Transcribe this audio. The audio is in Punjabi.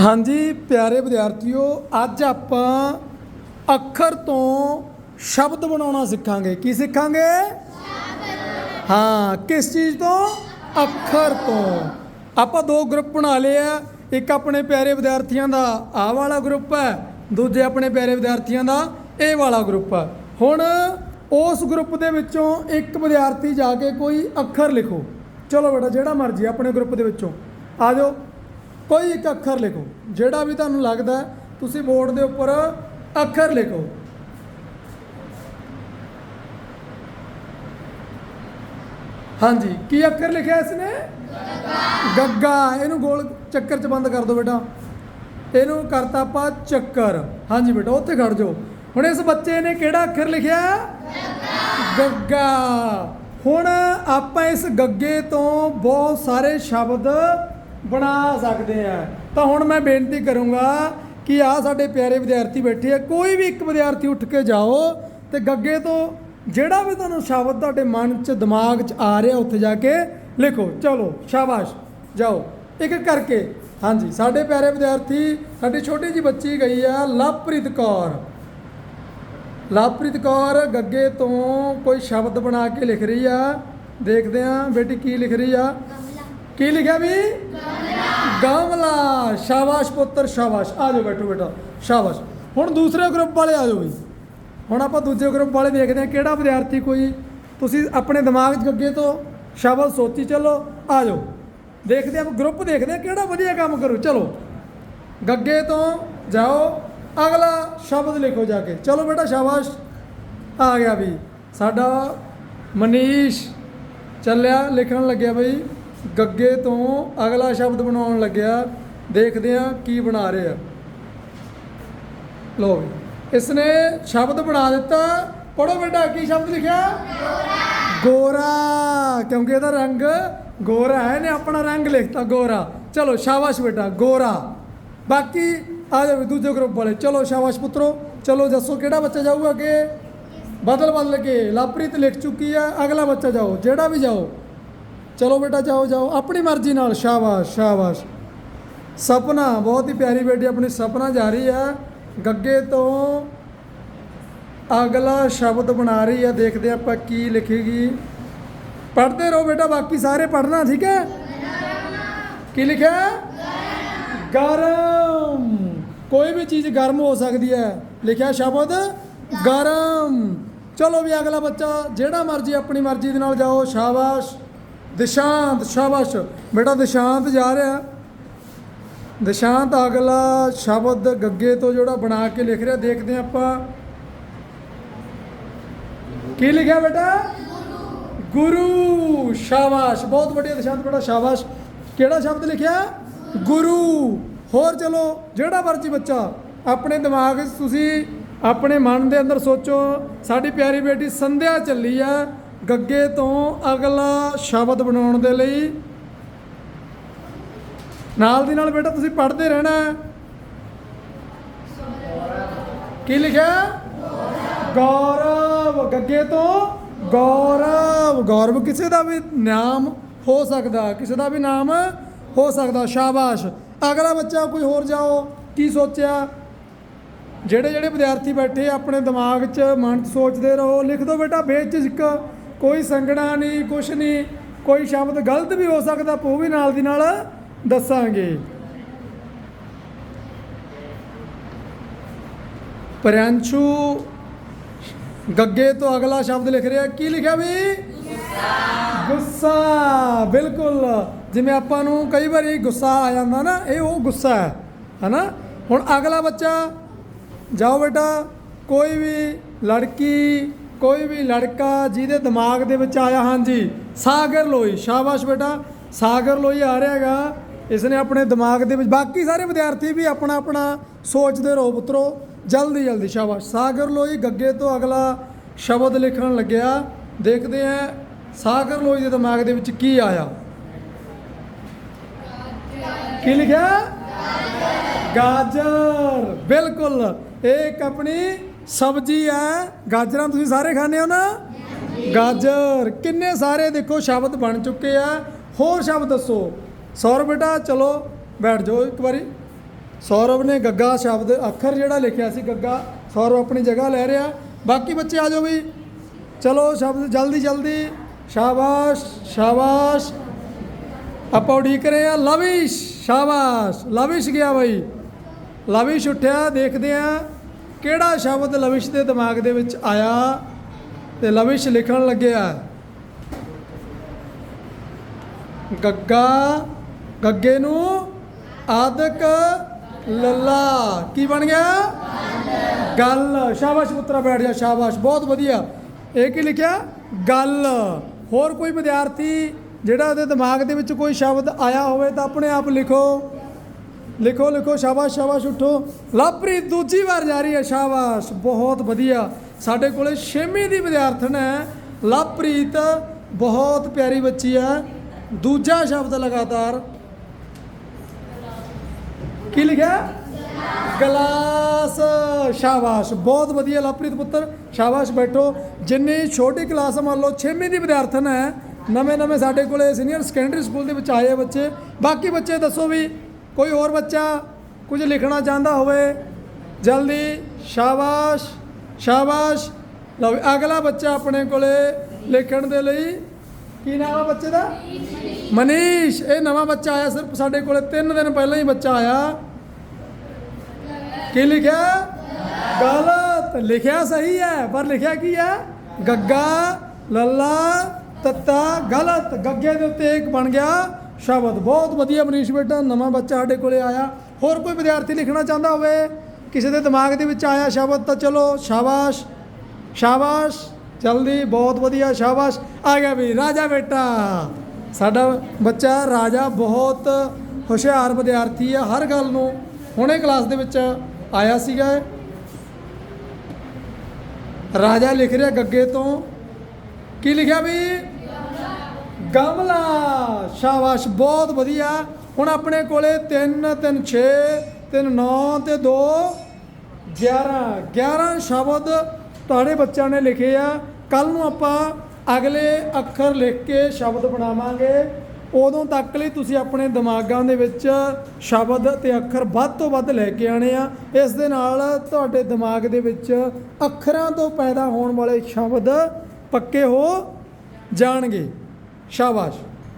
ਹਾਂਜੀ, ਪਿਆਰੇ ਵਿਦਿਆਰਥੀਓ, ਅੱਜ ਆਪਾਂ ਅੱਖਰ ਤੋਂ ਸ਼ਬਦ ਬਣਾਉਣਾ ਸਿੱਖਾਂਗੇ। ਕੀ ਸਿੱਖਾਂਗੇ? ਹਾਂ, ਕਿਸ ਚੀਜ਼ ਤੋਂ? ਅੱਖਰ ਤੋਂ। ਆਪਾਂ ਦੋ ਗਰੁੱਪ ਬਣਾ ਲਏ ਆ। ਇੱਕ ਆਪਣੇ ਪਿਆਰੇ ਵਿਦਿਆਰਥੀਆਂ ਦਾ ਆਹ ਵਾਲਾ ਗਰੁੱਪ ਹੈ, ਦੂਜੇ ਆਪਣੇ ਪਿਆਰੇ ਵਿਦਿਆਰਥੀਆਂ ਦਾ ਇਹ ਵਾਲਾ ਗਰੁੱਪ ਹੈ। ਹੁਣ ਉਸ ਗਰੁੱਪ ਦੇ ਵਿੱਚੋਂ ਇੱਕ ਵਿਦਿਆਰਥੀ ਜਾ ਕੇ ਕੋਈ ਅੱਖਰ ਲਿਖੋ। ਚਲੋ ਬੇਟਾ, ਜਿਹੜਾ ਮਰਜ਼ੀ, ਆਪਣੇ ਗਰੁੱਪ ਦੇ ਵਿੱਚੋਂ। ਆ ਜਾਓ। ਕੋਈ ਇੱਕ ਅੱਖਰ ਲਿਖੋ, ਜਿਹੜਾ ਵੀ ਤੁਹਾਨੂੰ ਲੱਗਦਾ ਤੁਸੀਂ ਬੋਰਡ ਦੇ ਉੱਪਰ ਅੱਖਰ ਲਿਖੋ। ਹਾਂਜੀ, ਕੀ ਅੱਖਰ ਲਿਖਿਆ ਇਸਨੇ? ਗੱਗਾ। ਇਹਨੂੰ ਗੋਲ ਚੱਕਰ ਚ ਬੰਦ ਕਰ ਦਿਓ ਬੇਟਾ। ਇਹਨੂੰ ਕਰਤਾ ਆਪਾਂ ਚੱਕਰ। ਹਾਂਜੀ ਬੇਟਾ, ਉੱਥੇ ਖੜ ਜਾਓ। ਹੁਣ ਇਸ ਬੱਚੇ ਨੇ ਕਿਹੜਾ ਅੱਖਰ ਲਿਖਿਆ? ਗੱਗਾ। ਹੁਣ ਆਪਾਂ ਇਸ ਗੱਗੇ ਤੋਂ ਬਹੁਤ ਸਾਰੇ ਸ਼ਬਦ ਬਣਾ ਸਕਦੇ ਆ। ਤਾਂ ਹੁਣ ਮੈਂ ਬੇਨਤੀ ਕਰੂੰਗਾ ਕਿ ਆ ਸਾਡੇ ਪਿਆਰੇ ਵਿਦਿਆਰਥੀ ਬੈਠੇ ਆ, ਕੋਈ ਵੀ ਇੱਕ ਵਿਦਿਆਰਥੀ ਉੱਠ ਕੇ ਜਾਓ ਤੇ ਗੱਗੇ ਤੋਂ ਜਿਹੜਾ ਵੀ ਤੁਹਾਨੂੰ ਸ਼ਬਦ ਤੁਹਾਡੇ ਮਨ 'ਚ, ਦਿਮਾਗ 'ਚ ਆ ਰਿਹਾ ਉੱਥੇ ਜਾ ਕੇ ਲਿਖੋ। ਚਲੋ, ਸ਼ਾਬਾਸ਼। ਜਾਓ। ਇੱਕ ਕਰਕੇ। ਹਾਂਜੀ, ਸਾਡੇ ਪਿਆਰੇ ਵਿਦਿਆਰਥੀ, ਸਾਡੀ ਛੋਟੀ ਜੀ ਬੱਚੀ ਗਈ ਆ, ਲਵਪ੍ਰੀਤ ਕੌਰ। ਲਵਪ੍ਰੀਤ ਕੌਰ ਗੱਗੇ ਤੋਂ ਕੋਈ ਸ਼ਬਦ ਬਣਾ ਕੇ ਲਿਖ ਰਹੀ ਆ। ਦੇਖਦੇ ਆ ਬੇਟੀ ਕੀ ਲਿਖ ਰਹੀ ਆ। ਕੀ ਲਿਖਿਆ ਵੀ? ਗਮਲਾ। ਸ਼ਾਬਾਸ਼ ਪੁੱਤਰ, ਸ਼ਾਬਾਸ਼। ਆ ਜਾਓ ਬੈਠੋ ਬੇਟਾ ਸ਼ਾਬਾਸ਼। ਹੁਣ ਦੂਸਰੇ ਗਰੁੱਪ ਵਾਲੇ ਆ ਜਾਓ ਵੀ। ਹੁਣ ਆਪਾਂ ਦੂਜੇ ਗਰੁੱਪ ਵਾਲੇ ਦੇਖਦੇ ਹਾਂ ਕਿਹੜਾ ਵਿਦਿਆਰਥੀ ਕੋਈ ਤੁਸੀਂ ਆਪਣੇ ਦਿਮਾਗ 'ਚ ਗੱਗੇ ਤੋਂ ਸ਼ਬਦ ਸੋਚੀ ਚੱਲੋ, ਆ ਜਾਓ। ਦੇਖਦੇ ਆਪਾਂ ਗਰੁੱਪ ਦੇਖਦੇ ਆ ਕਿਹੜਾ ਵਧੀਆ ਕੰਮ ਕਰੂ। ਚਲੋ। ਗੱਗੇ ਤੋਂ ਜਾਓ। ਅਗਲਾ ਸ਼ਬਦ ਲਿਖੋ ਜਾ ਕੇ। ਚਲੋ ਬੇਟਾ, ਸ਼ਾਬਾਸ਼। ਆ ਗਿਆ ਵੀ। ਸਾਡਾ ਮਨੀਸ਼ ਚੱਲਿਆ, ਲਿਖਣ ਲੱਗਿਆ ਬਈ। ਗੱਗੇ ਤੋਂ ਅਗਲਾ ਸ਼ਬਦ ਬਣਾਉਣ ਲੱਗਿਆ। ਦੇਖਦੇ ਆ ਕੀ ਬਣਾ ਰਹੇ ਆ। ਲੋ ਵੀ ਇਸਨੇ ਸ਼ਬਦ ਬਣਾ ਦਿੱਤਾ। ਪੜੋ ਬੇਟਾ, ਕੀ ਸ਼ਬਦ ਲਿਖਿਆ? ਗੋਰਾ। ਕਿਉਂਕਿ ਇਹਦਾ ਰੰਗ ਗੋਰਾ ਹੈ, ਇਹਨੇ ਆਪਣਾ ਰੰਗ ਲਿਖਤਾ ਗੋਰਾ। ਚਲੋ, ਸ਼ਾਬਾਸ਼ ਬੇਟਾ, ਗੋਰਾ। ਬਾਕੀ ਆ ਜਾਓ ਦੂਜੇ ਗਰੁੱਪ ਵਾਲੇ। ਚਲੋ, ਸ਼ਾਬਾਸ਼ ਪੁੱਤਰੋ। ਚਲੋ, ਦੱਸੋ ਕਿਹੜਾ ਬੱਚਾ ਜਾਊਗਾ ਅੱਗੇ? ਬਦਲ ਬਦਲ ਕੇ। ਲਾਪ੍ਰੀਤ ਲਿਖ ਚੁੱਕੀ ਹੈ ਅਗਲਾ ਬੱਚਾ ਜਾਓ। ਜਿਹੜਾ ਵੀ ਜਾਓ। ਚਲੋ ਬੇਟਾ, ਜਾਓ ਜਾਓ। ਆਪਣੀ ਮਰਜ਼ੀ ਨਾਲ। ਸ਼ਾਬਾਸ਼ ਸ਼ਾਬਾਸ਼। ਸਪਨਾ, ਬਹੁਤ ਹੀ ਪਿਆਰੀ ਬੇਟੀ, ਆਪਣੀ ਸਪਨਾ ਜਾ ਰਹੀ ਹੈ ਗੱਗੇ ਤੋਂ ਅਗਲਾ ਸ਼ਬਦ ਬਣਾ ਰਹੀ ਹੈ ਦੇਖਦੇ ਹਾਂ ਆਪਾਂ ਕੀ ਲਿਖੇਗੀ। ਪੜ੍ਹਦੇ ਰਹੋ ਬੇਟਾ, ਬਾਕੀ ਸਾਰੇ ਪੜ੍ਹਨਾ, ਠੀਕ ਹੈ? ਕੀ ਲਿਖਿਆ? ਗਰਮ। ਕੋਈ ਵੀ ਚੀਜ਼ ਗਰਮ ਹੋ ਸਕਦੀ ਹੈ। ਲਿਖਿਆ ਸ਼ਬਦ, ਗਰਮ। ਚਲੋ ਵੀ ਅਗਲਾ ਬੱਚਾ, ਜਿਹੜਾ ਮਰਜ਼ੀ, ਆਪਣੀ ਮਰਜ਼ੀ ਦੇ ਨਾਲ ਜਾਓ। ਸ਼ਾਬਾਸ਼। ਦਿਸ਼ਾਂਤ, ਸ਼ਾਬਾਸ਼, ਬੇਟਾ ਦਿਸ਼ਾਂਤ ਜਾ ਰਿਹਾ। ਦਿਸ਼ਾਂਤ ਅਗਲਾ ਸ਼ਬਦ ਗੱਗੇ ਤੋਂ ਜਿਹੜਾ ਬਣਾ ਕੇ ਲਿਖ ਰਿਹਾ, ਦੇਖਦੇ ਹਾਂ ਆਪਾਂ। ਕੀ ਲਿਖਿਆ ਬੇਟਾ? ਗੁਰੂ। ਸ਼ਾਬਾਸ਼, ਬਹੁਤ ਵਧੀਆ ਦਿਸ਼ਾਂਤ ਬੇਟਾ, ਸ਼ਾਬਾਸ਼। ਕਿਹੜਾ ਸ਼ਬਦ ਲਿਖਿਆ? ਗੁਰੂ। ਹੋਰ ਚਲੋ, ਜਿਹੜਾ ਮਰਜ਼ੀ ਬੱਚਾ, ਆਪਣੇ ਦਿਮਾਗ 'ਚ ਤੁਸੀਂ ਆਪਣੇ ਮਨ ਦੇ ਅੰਦਰ ਸੋਚੋ, ਸਾਡੀ ਪਿਆਰੀ ਬੇਟੀ ਸੰਧਿਆ ਚੱਲੀ ਆ। ਗੱਗੇ ਤੋਂ ਅਗਲਾ ਸ਼ਬਦ ਬਣਾਉਣ ਦੇ ਲਈ। ਨਾਲ ਦੀ ਨਾਲ ਬੇਟਾ ਤੁਸੀਂ ਪੜ੍ਹਦੇ ਰਹਿਣਾ। ਕੀ ਲਿਖਿਆ? ਗੌਰਵ। ਗੱਗੇ ਤੋਂ ਗੌਰਵ। ਗੌਰਵ ਕਿਸੇ ਦਾ ਵੀ ਨਾਮ ਹੋ ਸਕਦਾ, ਕਿਸੇ ਦਾ ਵੀ ਨਾਮ ਹੋ ਸਕਦਾ। ਸ਼ਾਬਾਸ਼। ਅਗਲਾ ਬੱਚਾ ਕੋਈ ਹੋਰ ਜਾਓ, ਕੀ ਸੋਚਿਆ? ਜਿਹੜੇ ਜਿਹੜੇ ਵਿਦਿਆਰਥੀ ਬੈਠੇ ਆਪਣੇ ਦਿਮਾਗ 'ਚ ਮਨ 'ਚ ਸੋਚਦੇ ਰਹੋ। ਲਿਖ ਦਿਓ ਬੇਟਾ, ਬੇਝਿਜਕ। ਕੋਈ ਸੰਗਣਾ ਨਹੀਂ, ਕੁਛ ਨਹੀਂ, ਕੋਈ ਸ਼ਬਦ ਗਲਤ ਵੀ ਹੋ ਸਕਦਾ ਆਪਾਂ ਉਹ ਵੀ ਨਾਲ ਦੀ ਨਾਲ ਦੱਸਾਂਗੇ। ਪ੍ਰਿਅੰਸ਼ੂ ਗੱਗੇ ਤੋਂ ਅਗਲਾ ਸ਼ਬਦ ਲਿਖ ਰਿਹਾ, ਕੀ ਲਿਖਿਆ ਵੀ? ਗੁੱਸਾ, ਬਿਲਕੁਲ। ਜਿਵੇਂ ਆਪਾਂ ਨੂੰ ਕਈ ਵਾਰੀ ਗੁੱਸਾ ਆ ਜਾਂਦਾ ਨਾ, ਇਹ ਉਹ ਗੁੱਸਾ ਹੈ, ਹਨਾ? ਹੁਣ ਅਗਲਾ ਬੱਚਾ, ਜਾਓ ਬੇਟਾ, ਕੋਈ ਵੀ ਲੜਕੀ ਕੋਈ ਵੀ ਲੜਕਾ ਜਿਹਦੇ ਦਿਮਾਗ ਦੇ ਵਿੱਚ ਆਇਆ, ਹਾਂਜੀ, ਸਾਗਰ ਲੋਈ, ਸ਼ਾਬਾਸ਼ ਬੇਟਾ, ਸਾਗਰ ਲੋਈ ਆ ਰਿਹਾ ਹੈਗਾ। ਇਸਨੇ ਆਪਣੇ ਦਿਮਾਗ ਦੇ ਵਿੱਚ, ਬਾਕੀ ਸਾਰੇ ਵਿਦਿਆਰਥੀ ਵੀ ਆਪਣਾ ਆਪਣਾ ਸੋਚਦੇ ਰਹੋ ਪੁੱਤਰੋ ਜਲਦੀ ਜਲਦੀ, ਸ਼ਾਬਾਸ਼। ਸਾਗਰ ਲੋਈ ਗੱਗੇ ਤੋਂ ਅਗਲਾ ਸ਼ਬਦ ਲਿਖਣ ਲੱਗਿਆ। ਦੇਖਦੇ ਆ ਸਾਗਰ ਲੋਈ ਦੇ ਦਿਮਾਗ ਦੇ ਵਿੱਚ ਕੀ ਆਇਆ। ਕੀ ਲਿਖਿਆ? ਗਾਜਰ। ਬਿਲਕੁਲ। ਇਹ ਇੱਕ ਆਪਣੀ ਸਬਜ਼ੀ ਹੈ ਗਾਜਰਾਂ ਤੁਸੀਂ ਸਾਰੇ ਖਾਂਦੇ ਹੋ ਨਾ? ਗਾਜਰ, ਕਿੰਨੇ ਸਾਰੇ ਦੇਖੋ ਸ਼ਬਦ ਬਣ ਚੁੱਕੇ ਆ। ਹੋਰ ਸ਼ਬਦ ਦੱਸੋ। ਸੌਰ ਬੇਟਾ, ਚਲੋ, ਬੈਠ ਜਾਓ ਇੱਕ ਵਾਰੀ। ਸੌਰਵ ਨੇ ਗੱਗਾ ਸ਼ਬਦ, ਅੱਖਰ ਜਿਹੜਾ ਲਿਖਿਆ ਸੀ ਗੱਗਾ, ਸੌਰਵ ਆਪਣੀ ਜਗ੍ਹਾ ਲੈ ਰਿਹਾ। ਬਾਕੀ ਬੱਚੇ ਆ ਜਾਓ ਵੀ ਚਲੋ, ਸ਼ਬਦ ਜਲਦੀ ਜਲਦੀ। ਸ਼ਾਬਾਸ਼ ਸ਼ਾਬਾਸ਼। ਆਪਾਂ ਉਡੀਕ ਰਹੇ ਆ ਲਵਿਸ਼, ਸ਼ਾਬਾਸ਼। ਲਵਿਸ਼ ਗਿਆ ਬਈ। ਲਵਿਸ਼ ਉੱਠਿਆ, ਦੇਖਦੇ ਆ ਕਿਹੜਾ ਸ਼ਬਦ ਲਵਿਸ਼ ਦੇ ਦਿਮਾਗ ਦੇ ਵਿੱਚ ਆਇਆ ਤੇ ਲਵਿਸ਼ ਲਿਖਣ ਲੱਗਿਆ? ਗੱਗਾ, ਗੱਗੇ ਨੂੰ ਆਦਕ ਲੱਲਾ। ਕੀ ਬਣ ਗਿਆ? ਗੱਲ। ਸ਼ਾਬਾਸ਼ ਪੁੱਤਰਾ ਬੈਠ ਜਾ, ਸ਼ਾਬਾਸ਼। ਬਹੁਤ ਵਧੀਆ। ਇਹ ਕੀ ਲਿਖਿਆ? ਗੱਲ। ਹੋਰ ਕੋਈ ਵਿਦਿਆਰਥੀ ਜਿਹੜਾ ਉਹਦੇ ਦਿਮਾਗ ਦੇ ਵਿੱਚ ਕੋਈ ਸ਼ਬਦ ਆਇਆ ਹੋਵੇ ਤਾਂ ਆਪਣੇ ਆਪ ਲਿਖੋ। ਲਿਖੋ ਲਿਖੋ, ਸ਼ਾਬਾਸ਼ ਸ਼ਾਬਾਸ਼, ਉਠੋ। ਲਵਪ੍ਰੀਤ ਦੂਜੀ ਵਾਰ ਜਾ ਰਹੀ ਹੈ, ਸ਼ਾਬਾਸ਼। ਬਹੁਤ ਵਧੀਆ। ਸਾਡੇ ਕੋਲੇ 6ਵੀਂ ਦੀ ਵਿਦਿਆਰਥਣ ਹੈ। ਲਵਪ੍ਰੀਤ ਬਹੁਤ ਪਿਆਰੀ ਬੱਚੀ ਹੈ। ਦੂਜਾ ਸ਼ਬਦ ਲਗਾਤਾਰ। ਕੀ ਲਿਖਿਆ? ਗਲਾਸ। ਸ਼ਾਬਾਸ਼। ਬਹੁਤ ਵਧੀਆ ਲਵਪ੍ਰੀਤ ਪੁੱਤਰ। ਸ਼ਾਬਾਸ਼, ਬੈਠੋ। ਜਿੰਨੀ ਛੋਟੀ ਕਲਾਸ ਮੰਨ ਲਓ 6ਵੀਂ ਦੀ ਵਿਦਿਆਰਥਣ ਹੈ। ਨਵੇਂ ਨਵੇਂ ਸਾਡੇ ਕੋਲੇ ਸੀਨੀਅਰ ਸੈਕੰਡਰੀ ਸਕੂਲ ਦੇ ਵਿੱਚ ਆਏ ਬੱਚੇ। ਬਾਕੀ ਬੱਚੇ ਦੱਸੋ ਵੀ ਕੋਈ ਹੋਰ ਬੱਚਾ ਕੁਝ ਲਿਖਣਾ ਚਾਹੁੰਦਾ ਹੋਵੇ, ਜਲਦੀ, ਸ਼ਾਬਾਸ਼ ਸ਼ਾਬਾਸ਼। ਲਓ ਅਗਲਾ ਬੱਚਾ ਆਪਣੇ ਕੋਲੇ ਲਿਖਣ ਦੇ ਲਈ, ਕੀ ਨਾਮ ਆ ਬੱਚੇ ਦਾ? ਮਨੀਸ਼। ਇਹ ਨਵਾਂ ਬੱਚਾ ਆਇਆ ਸਿਰਫ ਸਾਡੇ ਕੋਲੇ 3 ਦਿਨ ਪਹਿਲਾਂ ਹੀ ਬੱਚਾ ਆਇਆ। ਕੀ ਲਿਖਿਆ? ਗਲਤ। ਲਿਖਿਆ ਸਹੀ ਹੈ, ਪਰ ਲਿਖਿਆ ਕੀ ਹੈ? ਗੱਗਾ, ਲੱਲਾ, ਤੱਤਾ, ਗਲਤ। ਗੱਗੇ ਦੇ ਉੱਤੇ ਇੱਕ ਬਣ ਗਿਆ। ਸ਼ਬਦ, ਬਹੁਤ ਵਧੀਆ ਮਨੀਸ਼ ਬੇਟਾ, ਨਵਾਂ ਬੱਚਾ ਸਾਡੇ ਕੋਲੇ ਆਇਆ। ਹੋਰ ਕੋਈ ਵਿਦਿਆਰਥੀ ਲਿਖਣਾ ਚਾਹੁੰਦਾ ਹੋਵੇ, ਕਿਸੇ ਦੇ ਦਿਮਾਗ ਦੇ ਵਿੱਚ ਆਇਆ ਸ਼ਬਦ, ਤਾਂ ਚਲੋ, ਸ਼ਾਬਾਸ਼ ਸ਼ਾਬਾਸ਼, ਜਲਦੀ, ਬਹੁਤ ਵਧੀਆ, ਸ਼ਾਬਾਸ਼। ਆ ਗਿਆ ਵੀ ਰਾਜਾ ਬੇਟਾ। ਸਾਡਾ ਬੱਚਾ ਰਾਜਾ ਬਹੁਤ ਹੁਸ਼ਿਆਰ ਵਿਦਿਆਰਥੀ ਆ, ਹਰ ਗੱਲ ਨੂੰ ਹੁਣੇ ਕਲਾਸ ਦੇ ਵਿੱਚ ਆਇਆ ਸੀਗਾ। ਰਾਜਾ ਲਿਖ ਰਿਹਾ ਗੱਗੇ ਤੋਂ। ਕੀ ਲਿਖਿਆ ਵੀ? ਗਮਲਾ ਸ਼ਾਬਾਸ਼, ਬਹੁਤ ਵਧੀਆ। ਹੁਣ ਆਪਣੇ ਕੋਲੇ 3 3 6 3 9 ਤੇ 2 11 11 ਸ਼ਬਦ ਤੁਹਾਡੇ ਬੱਚਿਆਂ ਨੇ ਲਿਖੇ ਆ। ਕੱਲ ਨੂੰ ਆਪਾਂ ਅਗਲੇ ਅੱਖਰ ਲਿਖ ਕੇ ਸ਼ਬਦ ਬਣਾਵਾਂਗੇ। ਉਦੋਂ ਤੱਕ ਲਈ ਤੁਸੀਂ ਆਪਣੇ ਦਿਮਾਗਾਂ ਦੇ ਵਿੱਚ ਸ਼ਬਦ ਤੇ ਅੱਖਰ ਵੱਧ ਤੋਂ ਵੱਧ ਲੈ ਕੇ ਆਣੇ ਆ। ਇਸ ਦੇ ਨਾਲ ਤੁਹਾਡੇ ਦਿਮਾਗ ਦੇ ਵਿੱਚ ਅੱਖਰਾਂ ਤੋਂ ਪੈਦਾ ਹੋਣ ਵਾਲੇ ਸ਼ਬਦ ਪੱਕੇ ਹੋ ਜਾਣਗੇ। ਸ਼ਾਬਾਸ਼